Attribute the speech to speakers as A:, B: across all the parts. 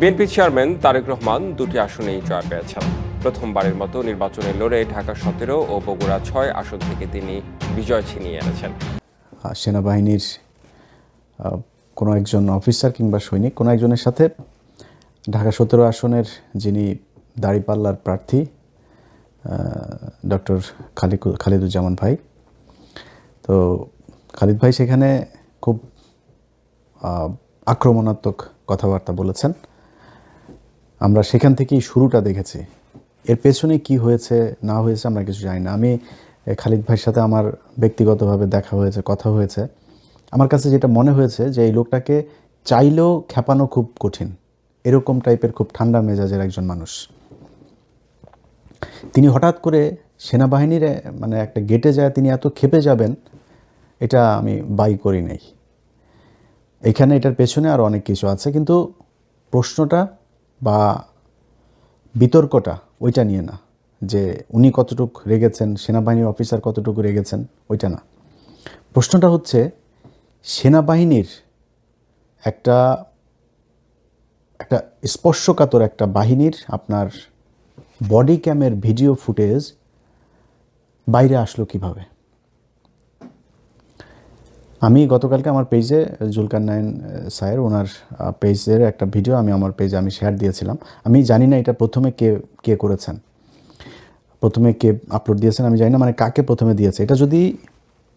A: BNP chairman Tarique Rahman দুটি আসনেই জয় পেয়েছেন। প্রথমবারের মতো নির্বাচনে লড়ে ঢাকা সতেরো ও বগুড়া ছয় আসন থেকে তিনি বিজয় ছিনিয়ে এনেছেন।
B: সেনাবাহিনীর কোনো একজন অফিসার কিংবা সৈনিক, কোনো একজনের সাথে ঢাকা সতেরো আসনের যিনি দাড়িপাল্লার প্রার্থী ডক্টর খালিকু, খালিদুজ্জামান ভাই। তো খালিদ ভাই সেখানে খুব আক্রমণাত্মক কথাবার্তা বলেছেন। আমরা সেখান থেকেই শুরুটা দেখেছি। এর পেছনে কি হয়েছে, না হয়েছে আমরা কিছু জানি না। আমি খালিদ ভাইয়ের সাথে আমার ব্যক্তিগতভাবে দেখা হয়েছে, কথা হয়েছে। আমার কাছে যেটা মনে হয়েছে যে এই লোকটাকে চাইলেও খেপানো খুব কঠিন। এরকম টাইপের খুব ঠান্ডা মেজাজের একজন মানুষ। তিনি হঠাৎ করে সেনাবাহিনীর মানে একটা গেটে যায়, তিনি এত খেপে যাবেন, এটা আমি বাই করি নাই। এখানে এটার পেছনে আরও অনেক কিছু আছে, কিন্তু প্রশ্নটা বা বিতর্কটা ওইটা নিয়ে না, যে উনি কতটুকু রেগেছেন, সেনাবাহিনীর অফিসার কতটুকু রেগেছেন, ওইটা না। প্রশ্নটা হচ্ছে, সেনাবাহিনীর একটা একটা স্পর্শকাতর একটা বাহিনীর আপনার বডি ক্যামের ভিডিও ফুটেজ বাইরে আসলো কীভাবে? আমি গতকালকে আমার পেজে জুলকার নাইন স্যার, ওনার পেজের একটা ভিডিও আমি আমার পেজে আমি শেয়ার দিয়েছিলাম। আমি জানি না এটা প্রথমে কে কে করেছেন। প্রথমে কে আপলোড দিয়েছেন আমি জানি না মানে কাকে প্রথমে দিয়েছে। এটা যদি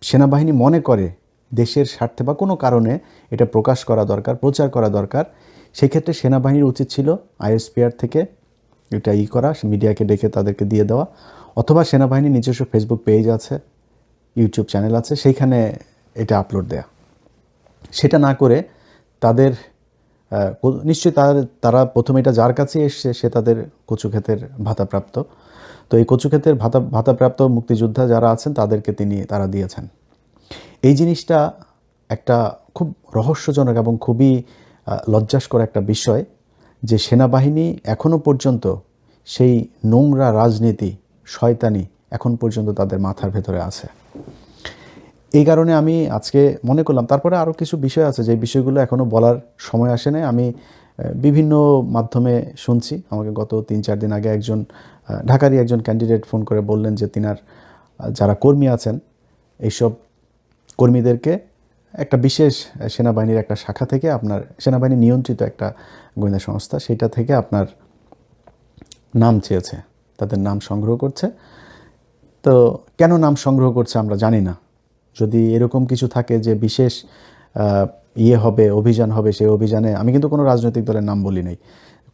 B: সেনাবাহিনী মনে করে দেশের স্বার্থে বা কোনো কারণে এটা প্রকাশ করা দরকার, প্রচার করা দরকার, সেক্ষেত্রে সেনাবাহিনীর উচিত ছিল আইএসপিআর থেকে এটা ই করা, মিডিয়াকে ডেকে তাদেরকে দিয়ে দেওয়া। অথবা সেনাবাহিনীর নিজস্ব ফেসবুক পেজ আছে ইউটিউব চ্যানেল আছে সেইখানে এটা আপলোড দেয়া। সেটা না করে তাদের নিশ্চয়ই তার তারা প্রথমে এটা যার কাছে এসছে সে তাদের কচুক্ষেতের ভাতাপ্রাপ্ত। তো এই কচুক্ষেতের ভাতা, ভাতাপ্রাপ্ত মুক্তিযোদ্ধা যারা আছেন তাদেরকে তিনি, তারা দিয়েছেন। এই জিনিসটা একটা খুব রহস্যজনক এবং খুবই লজ্জাস্কর একটা বিষয় যে সেনাবাহিনী এখনও পর্যন্ত সেই নোংরা রাজনীতি, শয়তানি এখন পর্যন্ত তাদের মাথার ভেতরে আছে। এই কারণে আমি আজকে মনে করলাম, তারপরে আরও কিছু বিষয় আছে যে বিষয়গুলো এখনও বলার সময় আসে নাই। আমি বিভিন্ন মাধ্যমে শুনছি। আমাকে গত তিন চার দিন আগে একজন ঢাকারই একজন ক্যান্ডিডেট ফোন করে বললেন যে তিনার যারা কর্মী আছেন, এইসব কর্মীদেরকে একটা বিশেষ সেনাবাহিনীর একটা শাখা থেকে আপনার, সেনাবাহিনী নিয়ন্ত্রিত একটা গোয়েন্দা সংস্থা, সেটা থেকে আপনার নাম চেয়েছে, তাদের নাম সংগ্রহ করছে। তো কেন নাম সংগ্রহ করছে আমরা জানি না। যদি এরকম কিছু থাকে যে বিশেষ ইয়ে হবে অভিযান হবে সেই অভিযানে আমি কিন্তু কোনো রাজনৈতিক দলের নাম বলি নাই।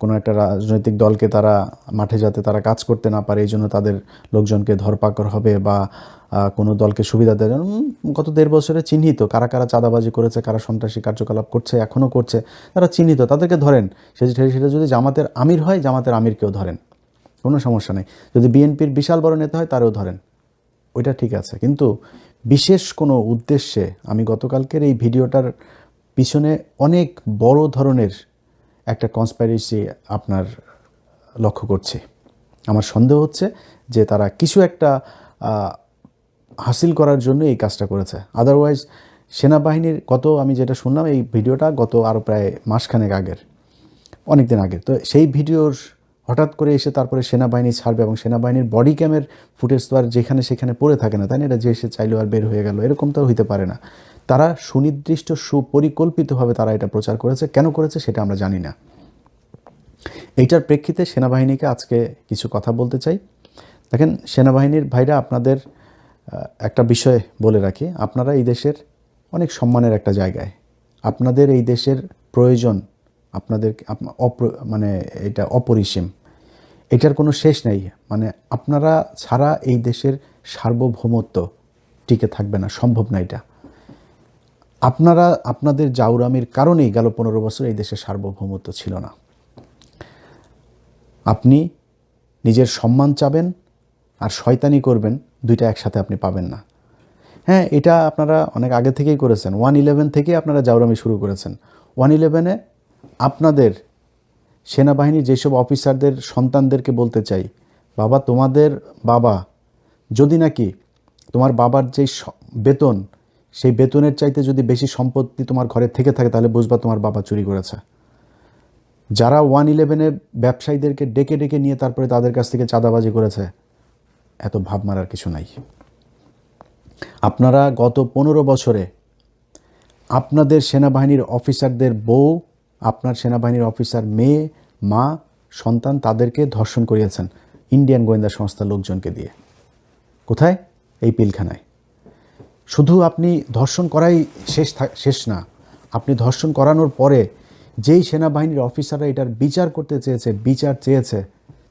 B: কোনো একটা রাজনৈতিক দলকে তারা মাঠে যাতে তারা কাজ করতে না পারে এই জন্য তাদের লোকজনকে ধরপাকড় হবে বা কোনো দলকে সুবিধা উম, গত দেড় বছরে চিহ্নিত কারা কারা চাঁদাবাজি করেছে কারা সন্ত্রাসী কার্যকলাপ করছে এখনও করছে তারা চিহ্নিত তাদেরকে ধরেন সেটা যদি জামাতের আমির হয় জামাতের আমিরকেও ধরেন কোনো সমস্যা নেই। যদি বিএনপির বিশাল বড় নেতা হয় তারও ধরেন ওইটা ঠিক আছে। কিন্তু বিশেষ কোনো উদ্দেশ্যে আমি গতকালকের এই ভিডিওটার পিছনে অনেক বড় ধরনের একটা কনস্পাইরেসি আপনার লক্ষ্য করছি। আমার সন্দেহ হচ্ছে যে তারা কিছু একটা হাসিল করার জন্য এই কাজটা করেছে। আদারওয়াইজ সেনাবাহিনীর গত আমি যেটা শুনলাম এই ভিডিওটা গত আরও প্রায় মাসখানেক আগের অনেক দিন আগে তো সেই ভিডিওর হঠাৎ করে এসে তারপরে সেনাবাহিনী ছাড়বে এবং সেনাবাহিনীর বডি ক্যামের ফুটেজ তো আর যেখানে সেখানে পড়ে থাকে না, তাই না? এটা যে এসে চাইলেও আর বের হয়ে গেল, এরকম তো হইতে পারে না। তারা সুনির্দিষ্ট সুপরিকল্পিতভাবে তারা এটা প্রচার করেছে। কেন করেছে সেটা আমরা জানি না। এইটার প্রেক্ষিতে সেনাবাহিনীকে আজকে কিছু কথা বলতে চাই। দেখেন, সেনাবাহিনীর ভাইরা আপনাদের একটা বিষয় বলে রাখি। আপনারা এই দেশের অনেক সম্মানের একটা জায়গায়। আপনাদের এই দেশের প্রয়োজন, আপনাদের, আপ- মানে এটা অপরিসীম। এটার কোনো শেষ নেই। মানে আপনারা ছাড়া এই দেশের সার্বভৌমত্ব টিকে থাকবে না, সম্ভব না এটা। আপনারা, আপনাদের জাউরামির কারণেই গেল পনেরো বছর এই দেশের সার্বভৌমত্ব ছিল না। আপনি নিজের সম্মান চাবেন আর শয়তানি করবেন, দুইটা একসাথে আপনি পাবেন না। হ্যাঁ এটা আপনারা অনেক আগে থেকেই করেছেন। ওয়ান ইলেভেন থেকে আপনারা জাউরামি শুরু করেছেন। ওয়ান ইলেভেনে আপনাদের সেনাবাহিনীর যেসব অফিসারদের সন্তানদেরকে বলতে চাই, বাবা তোমাদের বাবা, যদি নাকি তোমার বাবার যে বেতন, সেই বেতনের চাইতে যদি বেশি সম্পত্তি তোমার ঘরে থেকে থাকে, তাহলে বুঝবা তোমার বাবা চুরি করেছে। যারা ওয়ান ইলেভেনে ব্যবসায়ীদেরকে ডেকে ডেকে নিয়ে তারপরে তাদের কাছ থেকে চাঁদাবাজি করেছে, এত ভাব মারার কিছু নাই। আপনারা গত পনেরো বছরে আপনাদের সেনাবাহিনীর অফিসারদের বউ আপনার সেনাবাহিনীর অফিসার মেয়ে, মা, সন্তান তাদেরকে ধর্ষণ করিয়েছেন ইন্ডিয়ান গোয়েন্দা সংস্থার লোকজনকে দিয়ে। কোথায়? এই পিলখানায়। শুধু আপনি ধর্ষণ করাই শেষ শেষ না, আপনি ধর্ষণ করানোর পরে যেই সেনাবাহিনীর অফিসাররা এটার বিচার করতে চেয়েছে, বিচার চেয়েছে,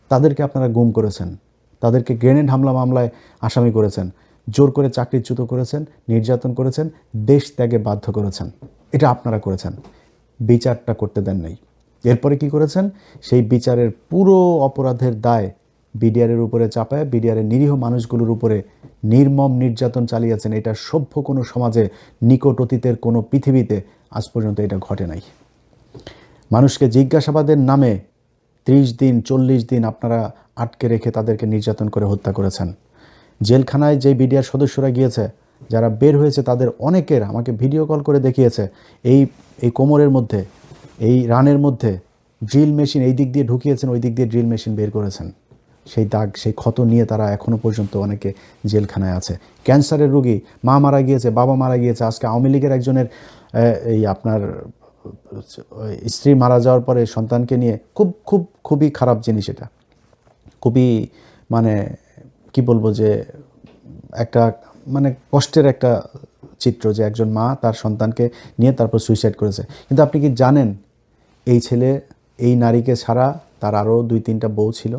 B: তাদেরকে আপনারা গুম করেছেন। তাদেরকে গ্রেনেড হামলা মামলায় আসামি করেছেন, জোর করে চাকরিচ্যুত করেছেন, নির্যাতন করেছেন, দেশ ত্যাগে বাধ্য করেছেন। এটা আপনারা করেছেন। বিচারটা করতে দেন নাই। এরপরে কি করেছেন? সেই বিচারের পুরো অপরাধের দায় বিডিআরের উপরে চাপায়, বিডিআরের নিরীহ মানুষগুলোর উপরে নির্মম নির্যাতন চালিয়েছেন। এটা সভ্য কোনো সমাজে, নিকট অতীতের কোনো পৃথিবীতে আজ পর্যন্ত এটা ঘটে নাই। মানুষকে জিজ্ঞাসাবাদের নামে ত্রিশ দিন, চল্লিশ দিন আপনারা আটকে রেখে তাদেরকে নির্যাতন করে হত্যা করেছেন। জেলখানায় যে বিডিআর সদস্যরা গিয়েছে, যারা বের হয়েছে, তাদের অনেকের আমাকে ভিডিও কল করে দেখিয়েছে, এই এই কোমরের মধ্যে, এই রানের মধ্যে ড্রিল মেশিন এই দিক দিয়ে ঢুকিয়েছেন, ওই দিক দিয়ে ড্রিল মেশিন বের করেছেন। সেই দাগ, সেই ক্ষত নিয়ে তারা এখনও পর্যন্ত অনেকে জেলখানায় আছে। ক্যান্সারের রোগী মা মারা গিয়েছে, বাবা মারা গিয়েছে। আজকে আওয়ামী লীগের একজনের এই আপনার, স্ত্রী মারা যাওয়ার পরে সন্তানকে নিয়ে খুব খুব, খুবই খারাপ জিনিস এটা। খুবই মানে কি বলব যে একটা মানে কষ্টের একটা চিত্র যে একজন মা তার সন্তানকে নিয়ে তারপর সুইসাইড করেছে। কিন্তু আপনি কি জানেন, এই ছেলে, এই নারীকে ছাড়া তার আরও দুই তিনটা বউ ছিল?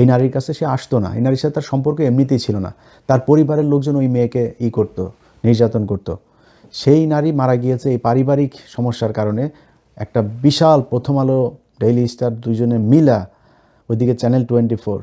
B: এই নারীর কাছে সে আসতো না। এই নারীর সাথে তার সম্পর্ক এমনিতেই ছিল না। তার পরিবারের লোকজন ওই মেয়েকে ই করতো, নির্যাতন করতো। সেই নারী মারা গিয়েছে এই পারিবারিক সমস্যার কারণে। একটা বিশাল প্রথম আলো ডেইলি স্টার দুজনে মিলা ওইদিকে চ্যানেল টোয়েন্টি ফোর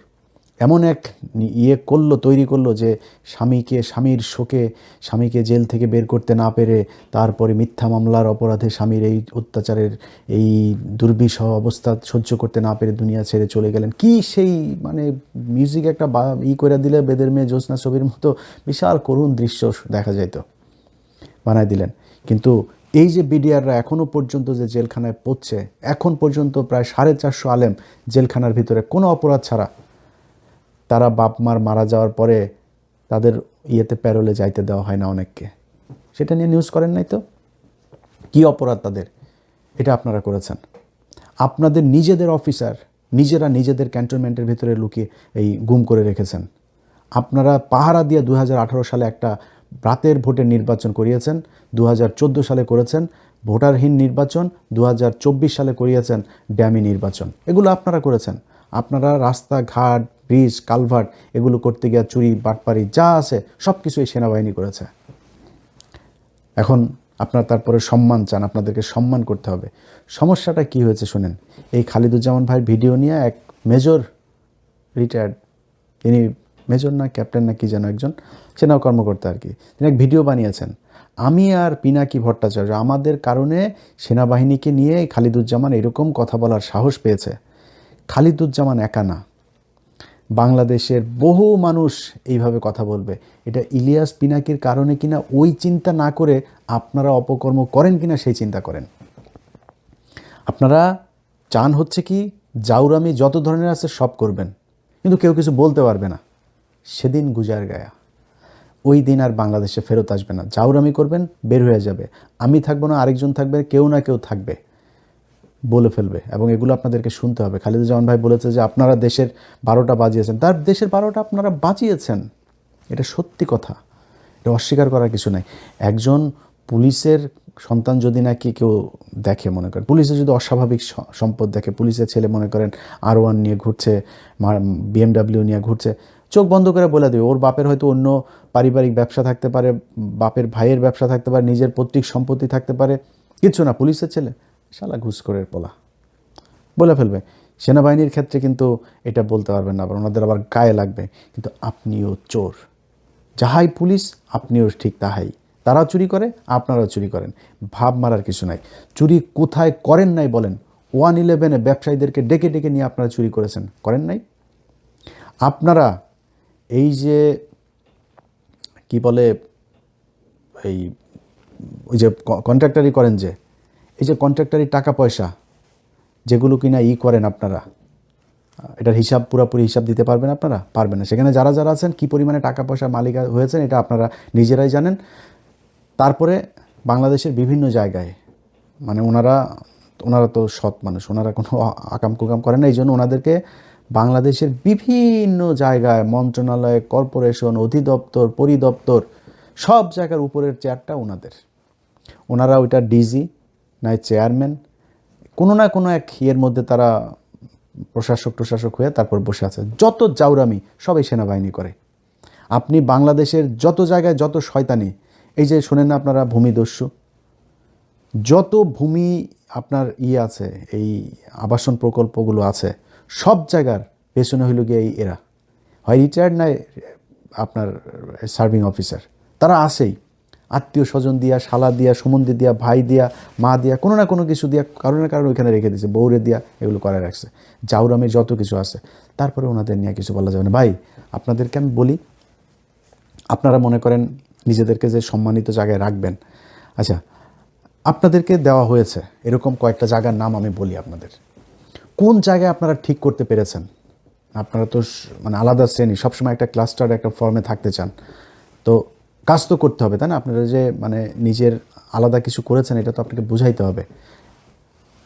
B: এমন এক ইয়ে করল, তৈরি করল যে স্বামীকে, স্বামীর শোকে, স্বামীকে জেল থেকে বের করতে না পেরে তারপরে মিথ্যা মামলার অপরাধে স্বামীর এই অত্যাচারের এই দুর্বিষহ অবস্থা সহ্য করতে না পেরে দুনিয়া ছেড়ে চলে গেলেন। কি সেই মানে মিউজিক একটা বা- ই করে দিলে বেদের মেয়ে জ্যোৎস্না ছবির মতো বিশাল করুণ দৃশ্য দেখা যেত বানায় দিলেন। কিন্তু এই যে বিডিআররা এখনও পর্যন্ত যে জেলখানায় পড়ছে, এখন পর্যন্ত প্রায় সাড়ে চারশো আলেম জেলখানার ভিতরে কোনো অপরাধ ছাড়া তারা বাপ মার মারা যাওয়ার পরে তাদের ইয়েতে প্যারোলে যাইতে দেওয়া হয় না অনেককে। সেটা নিয়ে নিউজ করেন নাই তো? কী অপরাধ তাদের? এটা আপনারা করেছেন। আপনাদের নিজেদের অফিসার নিজেরা নিজেদের ক্যান্টনমেন্টের ভিতরে লুকিয়ে এই গুম করে রেখেছেন। আপনারা পাহারা দিয়ে দু হাজার আঠারো সালে একটা রাতের ভোটের নির্বাচন করিয়েছেন দু হাজার চোদ্দ সালে করেছেন, ভোটারহীন নির্বাচন দু হাজার চব্বিশ সালে করিয়েছেন, ড্যামি নির্বাচন। এগুলো আপনারা করেছেন। আপনারা রাস্তাঘাট ব্রিজ কালভার্ট এগুলো করতে গিয়ে চুরি, বাটপারি যা আছে সব কিছু এই সেনাবাহিনী করেছে। এখন আপনার তারপরে সম্মান চান, আপনাদেরকে সম্মান করতে হবে। সমস্যাটা কি হয়েছে শুনেন, এই খালিদুজ্জামান ভাই ভিডিও নিয়ে এক মেজর রিটায়ার্ড তিনি মেজর না ক্যাপ্টেন না কি যেন একজন সেনা কর্মকর্তা আর কি, তিনি এক ভিডিও বানিয়েছেন। আমি আর পিনাকি ভট্টাচার্য, আমাদের কারণে সেনাবাহিনীকে নিয়ে খালিদুজ্জামান এরকম কথা বলার সাহস পেয়েছে। খালিদুজ্জামান একা না। বাংলাদেশের বহু মানুষ এইভাবে কথা বলবে। এটা ইলিয়াস পিনাকির কারণে কিনা ওই চিন্তা না করে আপনারা অপকর্ম করেন কিনা সেই চিন্তা করেন। আপনারা চান হচ্ছে কি, জাউরামি যত ধরনের আছে সব করবেন। কিন্তু কেউ কিছু বলতে পারবে না। সেদিন গুজার গায়া। ওই দিন আর বাংলাদেশে ফেরত আসবে না। জাউরামি করবেন, বের হয়ে যাবে। আমি থাকব না, আরেকজন থাকবে, কেউ না কেউ থাকবে। বলে ফেলবে এবং এগুলো আপনাদেরকে শুনতে হবে। খালিদুজ্জামান ভাই বলেছে যে আপনারা দেশের বারোটা বাজিয়েছেন। তার দেশের বারোটা আপনারা বাজিয়েছেন। এটা সত্যি কথা। এটা অস্বীকার করার কিছু নাই। একজন পুলিশের সন্তান যদি নাকি কেউ দেখে মনে করেন পুলিশের যদি অস্বাভাবিক সম্পদ দেখে, পুলিশের ছেলে মনে করেন আর ওয়ান নিয়ে ঘুরছে বিএমডাব্লিউ নিয়ে ঘুরছে, চোখ বন্ধ করে বলে দেবে। ওর বাপের হয়তো অন্য পারিবারিক ব্যবসা থাকতে পারে, বাপের ভাইয়ের ব্যবসা থাকতে পারে, নিজের পৈতৃক সম্পত্তি থাকতে পারে। কিছু না, পুলিশের ছেলে। শালা ঘুষখোরের পোলা। বলে ফেলবে। সেনাবাহিনীর ক্ষেত্রে কিন্তু এটা বলতে পারবেন না, আবার ওনাদের আবার গায়ে লাগবে। কিন্তু আপনিও চোর। যাহাই পুলিশ, আপনিও ঠিক তাহাই। তারাও চুরি করে, আপনারাও চুরি করেন। ভাব মারার কিছু নাই। চুরি কোথায় করেন নাই বলেন। ওয়ান ইলেভেনে ব্যবসায়ীদেরকে ডেকে ডেকে নিয়ে আপনারা চুরি করেছেন। করেন নাই? আপনারা এই যে, কি বলে, এই, ওই যে কন্ট্রাক্টারি করেন যে এই যে কন্ট্রাক্টারি টাকা পয়সা, যেগুলো কিনা ই করেন আপনারা, এটার হিসাব, পুরোপুরি হিসাব দিতে পারবেন আপনারা? পারবেন না। সেখানে যারা যারা আছেন, কী পরিমাণে টাকা পয়সা মালিক হয়েছেন, এটা আপনারা নিজেরাই জানেন। তারপরে বাংলাদেশের বিভিন্ন জায়গায় মানে ওনারা ওনারা তো সৎ মানুষ, ওনারা কোনো আকাম কুকাম করেন না। এই জন্য ওনাদেরকে বাংলাদেশের বিভিন্ন জায়গায়, মন্ত্রণালয়, কর্পোরেশন, অধিদপ্তর, পরিদপ্তর, সব জায়গার উপরের চেয়ারটা ওনাদের। ওনারা ওইটা ডিজি নাই চেয়ারম্যান, কোনো না কোনো এক ইয়ের মধ্যে তারা প্রশাসক প্রশাসক হয়ে তারপর বসে আছে। যত জাউরামি সবাই সেনাবাহিনী করে। আপনি বাংলাদেশের যত জায়গায় যত শয়তানি, এই যে শোনেন না আপনারা ভূমিদস্যু, যত ভূমি আপনার ইয়ে আছে, এই আবাসন প্রকল্পগুলো আছে, সব জায়গার পেছনে হইল গিয়ে এই এরা। হয় রিটায়ার্ড নয় আপনার সার্ভিং অফিসার তারা আসেই আত্মীয় স্বজন দিয়া, শালা দিয়া সুমন্দি দিয়া, ভাই দিয়া, মা দিয়া, কোনো না কোনো কিছু দিয়া কারণে কারণে ওইখানে রেখে দিয়েছে বউরে দিয়া এগুলো করে রাখছে। জাউরামে যত কিছু আছে। তারপরে ওনাদের নিয়ে কিছু বলা যাবে না। ভাই, আপনাদেরকে আমি বলি, আপনারা মনে করেন নিজেদেরকে যে সম্মানিত জায়গায় রাখবেন। আচ্ছা আপনাদেরকে দেওয়া হয়েছে, এরকম কয়েকটা জায়গার নাম আমি বলি আপনাদের। কোন জায়গায় আপনারা ঠিক করতে পেরেছেন? আপনারা তো মানে আলাদা শ্রেণি, সবসময় একটা ক্লাস্টার, একটা ফর্মে থাকতে চান। তো কাজ তো করতে হবে, তাই না? আপনারা যে মানে নিজের আলাদা কিছু করেছেন, এটা তো আপনাকে বুঝাইতে হবে।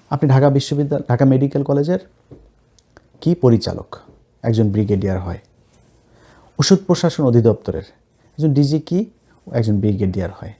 B: আপনি ঢাকা বিশ্ববিদ্যালয় ঢাকা মেডিকেল কলেজের কি পরিচালক? একজন ব্রিগেডিয়ার হয়। ওষুধ প্রশাসন অধিদপ্তরের। একজন ডিজি কি? একজন ব্রিগেডিয়ার হয়।